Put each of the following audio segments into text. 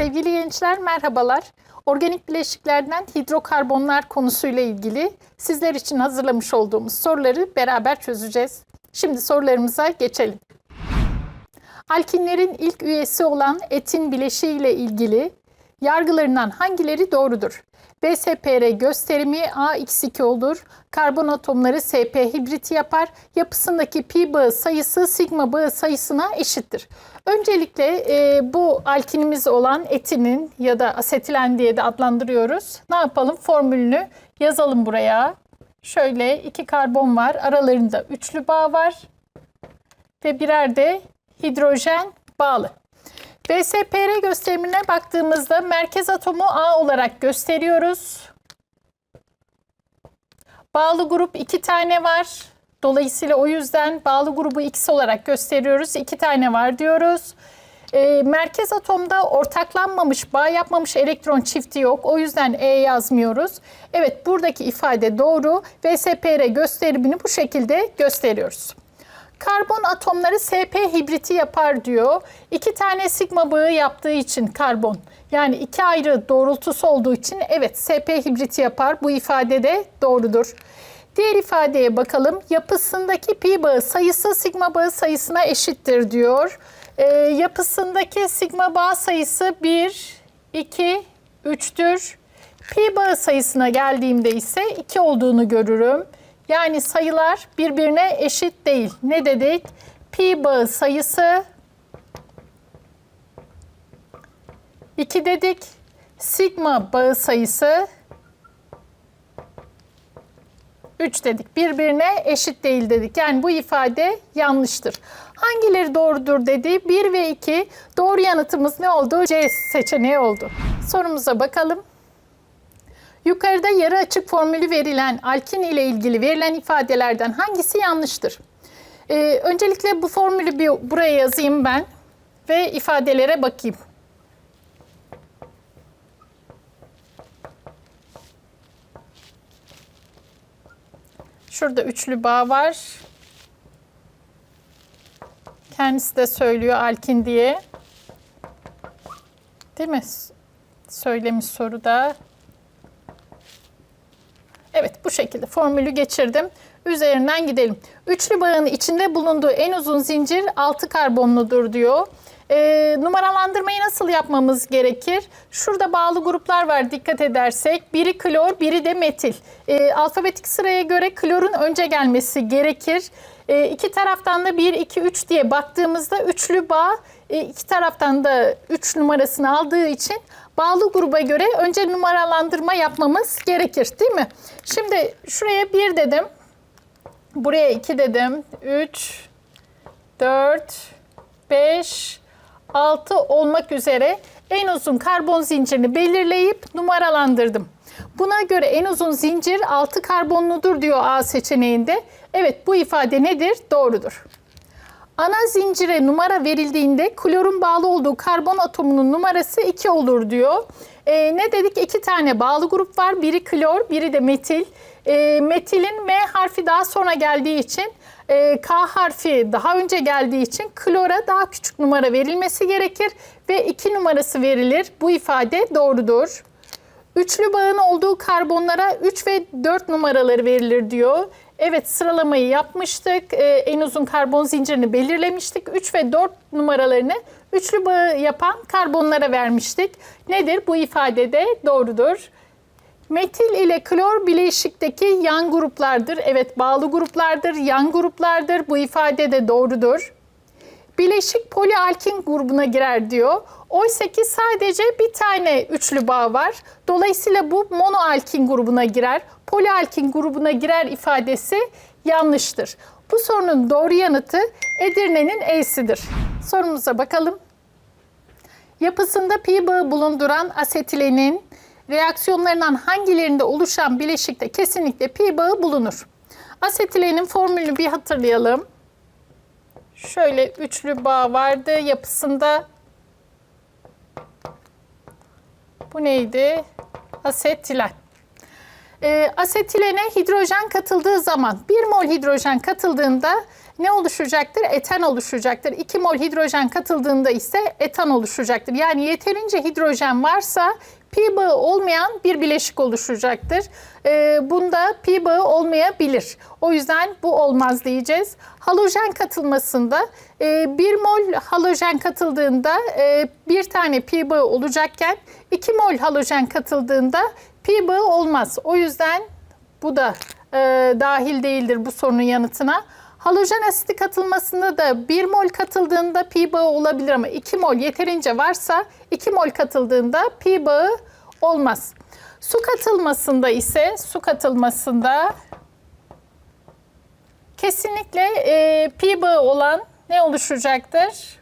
Sevgili gençler merhabalar. Organik bileşiklerden hidrokarbonlar konusuyla ilgili sizler için hazırlamış olduğumuz soruları beraber çözeceğiz. Şimdi sorularımıza geçelim. Alkinlerin ilk üyesi olan etin bileşiği ile ilgili yargılarından hangileri doğrudur? BSPR gösterimi A-2 olur. Karbon atomları SP hibriti yapar. Yapısındaki pi bağı sayısı sigma bağı sayısına eşittir. Öncelikle e, bu alkinimiz olan etinin ya da asetilen diye de adlandırıyoruz. Ne yapalım? Formülünü yazalım buraya. Şöyle iki karbon var. Aralarında üçlü bağ var. Ve birer de hidrojen bağlı. BSPR gösterimine baktığımızda merkez atomu A olarak gösteriyoruz. Bağlı grup iki tane var. Dolayısıyla o yüzden bağlı grubu X olarak gösteriyoruz. İki tane var diyoruz. E, merkez atomda ortaklanmamış, bağ yapmamış elektron çifti yok. O yüzden E yazmıyoruz. Evet buradaki ifade doğru. VSPR gösterimini bu şekilde gösteriyoruz. Karbon atomları SP hibriti yapar diyor. İki tane sigma bağı yaptığı için karbon. Yani iki ayrı doğrultusu olduğu için evet SP hibriti yapar. Bu ifade de doğrudur. Diğer ifadeye bakalım. Yapısındaki pi bağı sayısı sigma bağı sayısına eşittir diyor. Ee, yapısındaki sigma bağ sayısı 1, 2, 3'tür. Pi bağı sayısına geldiğimde ise 2 olduğunu görürüm. Yani sayılar birbirine eşit değil. Ne dedik? Pi bağı sayısı 2 dedik. Sigma bağı sayısı 3 dedik. Birbirine eşit değil dedik. Yani bu ifade yanlıştır. Hangileri doğrudur dedi? 1 ve 2 doğru yanıtımız ne oldu? C seçeneği oldu. Sorumuza bakalım. Yukarıda yarı açık formülü verilen alkin ile ilgili verilen ifadelerden hangisi yanlıştır? Ee, öncelikle bu formülü bir buraya yazayım ben ve ifadelere bakayım. Şurada üçlü bağ var. Kendisi de söylüyor alkin diye. Değil mi? Söylemiş soruda. Evet bu şekilde formülü geçirdim. Üzerinden gidelim. Üçlü bağın içinde bulunduğu en uzun zincir 6 karbonludur diyor. E, numaralandırmayı nasıl yapmamız gerekir? Şurada bağlı gruplar var dikkat edersek. Biri klor, biri de metil. E, alfabetik sıraya göre klorun önce gelmesi gerekir. E, iki taraftan da 1, 2, 3 diye baktığımızda üçlü bağ iki taraftan da 3 numarasını aldığı için bağlı gruba göre önce numaralandırma yapmamız gerekir değil mi? Şimdi şuraya 1 dedim. Buraya 2 dedim. 3, 4, 5, 6 olmak üzere en uzun karbon zincirini belirleyip numaralandırdım. Buna göre en uzun zincir 6 karbonludur diyor A seçeneğinde. Evet bu ifade nedir? Doğrudur. Ana zincire numara verildiğinde klorun bağlı olduğu karbon atomunun numarası 2 olur diyor. E, ne dedik? İki tane bağlı grup var. Biri klor, biri de metil. E, metilin M harfi daha sonra geldiği için e, K harfi daha önce geldiği için klora daha küçük numara verilmesi gerekir ve 2 numarası verilir. Bu ifade doğrudur. Üçlü bağın olduğu karbonlara 3 ve 4 numaraları verilir diyor. Evet sıralamayı yapmıştık. Ee, en uzun karbon zincirini belirlemiştik. 3 ve 4 numaralarını üçlü bağı yapan karbonlara vermiştik. Nedir? Bu ifade de doğrudur. Metil ile klor bileşikteki yan gruplardır. Evet bağlı gruplardır, yan gruplardır. Bu ifade de doğrudur. Bileşik polialkin grubuna girer diyor. Oysa ki sadece bir tane üçlü bağ var. Dolayısıyla bu monoalkin grubuna girer. Polialkin grubuna girer ifadesi yanlıştır. Bu sorunun doğru yanıtı Edirne'nin E'sidir. Sorumuza bakalım. Yapısında pi bağı bulunduran asetilenin reaksiyonlarından hangilerinde oluşan bileşikte kesinlikle pi bağı bulunur? Asetilenin formülünü bir hatırlayalım. Şöyle üçlü bağ vardı yapısında. Bu neydi? Asetilen. E, asetilene hidrojen katıldığı zaman 1 mol hidrojen katıldığında ne oluşacaktır? Eten oluşacaktır. 2 mol hidrojen katıldığında ise etan oluşacaktır. Yani yeterince hidrojen varsa pi bağı olmayan bir bileşik oluşacaktır. Ee, bunda pi bağı olmayabilir. O yüzden bu olmaz diyeceğiz. Halojen katılmasında e, 1 mol halojen katıldığında e, bir tane pi bağı olacakken 2 mol halojen katıldığında pi bağı olmaz. O yüzden bu da e, dahil değildir bu sorunun yanıtına. Halojen asiti katılmasında da 1 mol katıldığında pi bağı olabilir ama 2 mol yeterince varsa 2 mol katıldığında pi bağı olmaz. Su katılmasında ise su katılmasında kesinlikle e, pi bağı olan ne oluşacaktır?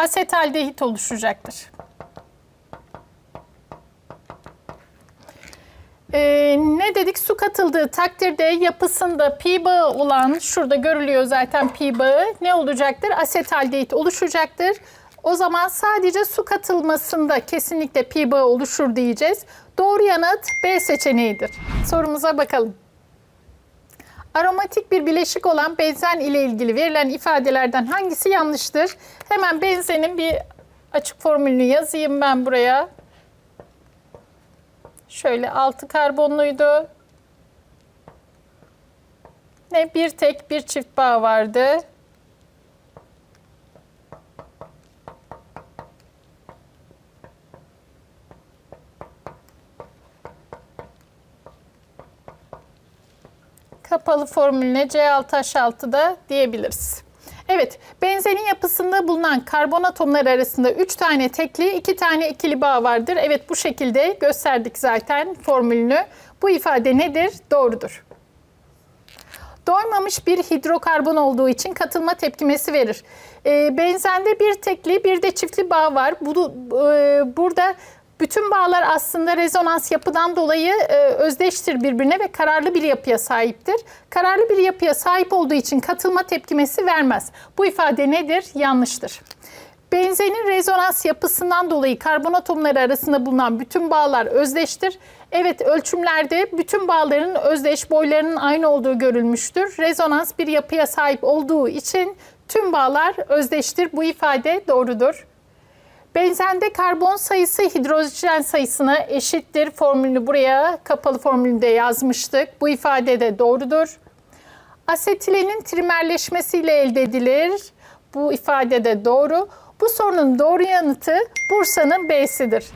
Asetaldehit oluşacaktır. Ee, ne dedik? Su katıldığı takdirde yapısında pi bağı olan, şurada görülüyor zaten pi bağı, ne olacaktır? Asetaldehit oluşacaktır. O zaman sadece su katılmasında kesinlikle pi bağı oluşur diyeceğiz. Doğru yanıt B seçeneğidir. Sorumuza bakalım. Aromatik bir bileşik olan benzen ile ilgili verilen ifadelerden hangisi yanlıştır? Hemen benzenin bir açık formülünü yazayım ben buraya. Şöyle 6 karbonluydu. Ne bir tek bir çift bağ vardı. Kapalı formülüne C6H6 diyebiliriz. Evet, benzenin yapısında bulunan karbon atomları arasında 3 tane tekli, 2 tane ikili bağ vardır. Evet, bu şekilde gösterdik zaten formülünü. Bu ifade nedir? Doğrudur. Doymamış bir hidrokarbon olduğu için katılma tepkimesi verir. E, benzende bir tekli, bir de çiftli bağ var. Bu, e, burada bütün bağlar aslında rezonans yapıdan dolayı e, özdeştir birbirine ve kararlı bir yapıya sahiptir. Kararlı bir yapıya sahip olduğu için katılma tepkimesi vermez. Bu ifade nedir? Yanlıştır. Benzenin rezonans yapısından dolayı karbon atomları arasında bulunan bütün bağlar özdeştir. Evet ölçümlerde bütün bağların özdeş boylarının aynı olduğu görülmüştür. Rezonans bir yapıya sahip olduğu için tüm bağlar özdeştir. Bu ifade doğrudur. Benzende karbon sayısı hidrojen sayısına eşittir. Formülünü buraya kapalı formülünde yazmıştık. Bu ifade de doğrudur. Asetilenin trimerleşmesiyle elde edilir. Bu ifade de doğru. Bu sorunun doğru yanıtı Bursa'nın B'sidir.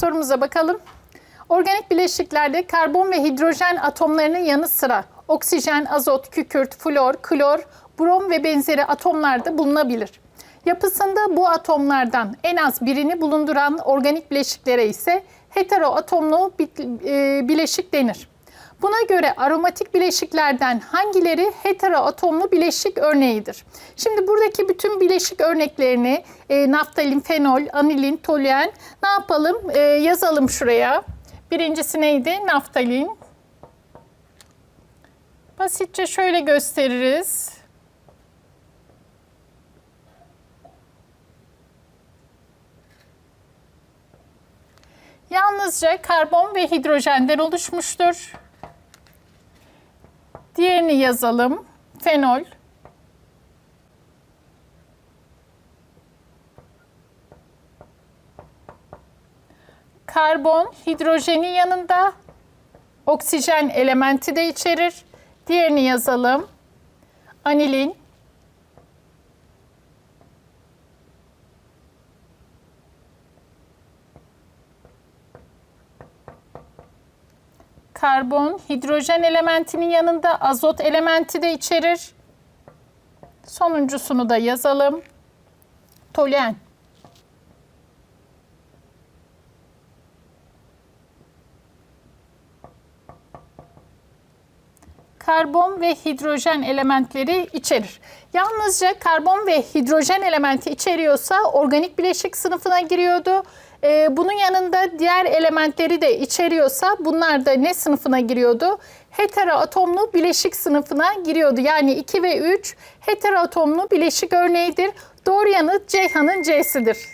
Sorumuza bakalım. Organik bileşiklerde karbon ve hidrojen atomlarının yanı sıra oksijen, azot, kükürt, flor, klor, brom ve benzeri atomlar da bulunabilir. Yapısında bu atomlardan en az birini bulunduran organik bileşiklere ise heteroatomlu e, bileşik denir. Buna göre aromatik bileşiklerden hangileri heteroatomlu bileşik örneğidir? Şimdi buradaki bütün bileşik örneklerini e, naftalin, fenol, anilin, toluen ne yapalım? E, yazalım şuraya. Birincisi neydi? Naftalin. Basitçe şöyle gösteririz. Yalnızca karbon ve hidrojenden oluşmuştur. Diğerini yazalım. Fenol. Karbon hidrojenin yanında oksijen elementi de içerir. Diğerini yazalım. Anilin. Karbon, hidrojen elementinin yanında azot elementi de içerir. Sonuncusunu da yazalım. Toluen. karbon ve hidrojen elementleri içerir. Yalnızca karbon ve hidrojen elementi içeriyorsa organik bileşik sınıfına giriyordu. Ee, bunun yanında diğer elementleri de içeriyorsa bunlar da ne sınıfına giriyordu? heteroatomlu bileşik sınıfına giriyordu. Yani 2 ve 3 heteroatomlu bileşik örneğidir. Doğru yanıt Ceyhan'ın C'sidir.